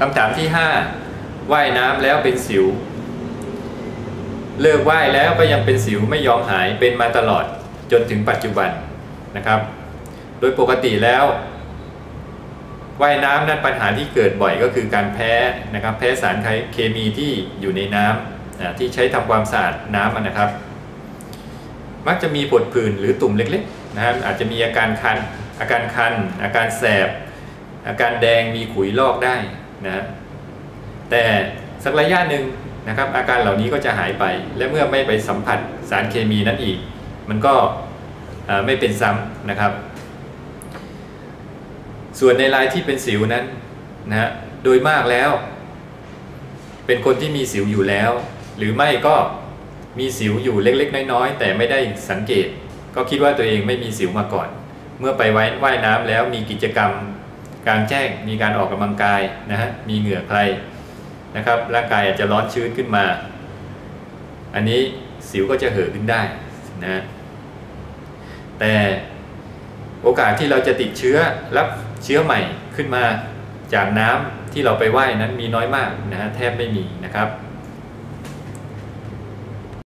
คำถามที่ 5 ว่ายน้ำแล้วเป็นสิว เลิกว่ายแล้วก็ยังเป็นสิวไม่ยอมหายเป็นมาตลอดจนถึงปัจจุบันนะครับ โดยปกติแล้วว่ายน้ำนั้นปัญหาที่เกิดบ่อยก็คือการแพ้นะครับ แพ้สารเคมีที่อยู่ในน้ำที่ใช้ทำความสะอาดน้ำนะครับ มักจะมีผดผื่นหรือตุ่มเล็กๆนะครับอาจจะมีอาการคันอาการคัน อาการแสบ อาการแดงมีขุยลอกได้ นะแต่สักระยะหนึ่งนะครับอาการเหล่านี้ก็จะหายไป และเมื่อไม่ไปสัมผัสสารเคมีนั้นอีก มันก็ไม่เป็นซ้ำนะครับ ส่วนในรายที่เป็นสิวนั้นนะฮะโดยมากแล้ว เป็นคนที่มีสิวอยู่แล้ว หรือไม่ก็มีสิวอยู่เล็กๆ น้อยๆ แต่ไม่ได้สังเกต ก็คิดว่าตัวเองไม่มีสิวมาก่อน เมื่อไปไว้ว่ายน้ำแล้วมีกิจกรรม กลางแจ้ง มีการออกกำลังกายนะฮะมีเหงื่อใครนะครับร่างกายอาจจะร้อนชื้นขึ้นมา อันนี้สิวก็จะเห่อขึ้นได้นะแต่โอกาสที่เราจะติดเชื้อรับเชื้อใหม่ขึ้นมาจากน้ำที่เราไปไว่ายนั้นมีน้อยมากนะฮะแทบไม่มีนะครับ